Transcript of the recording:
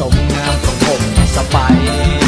สมงามของผมสบาย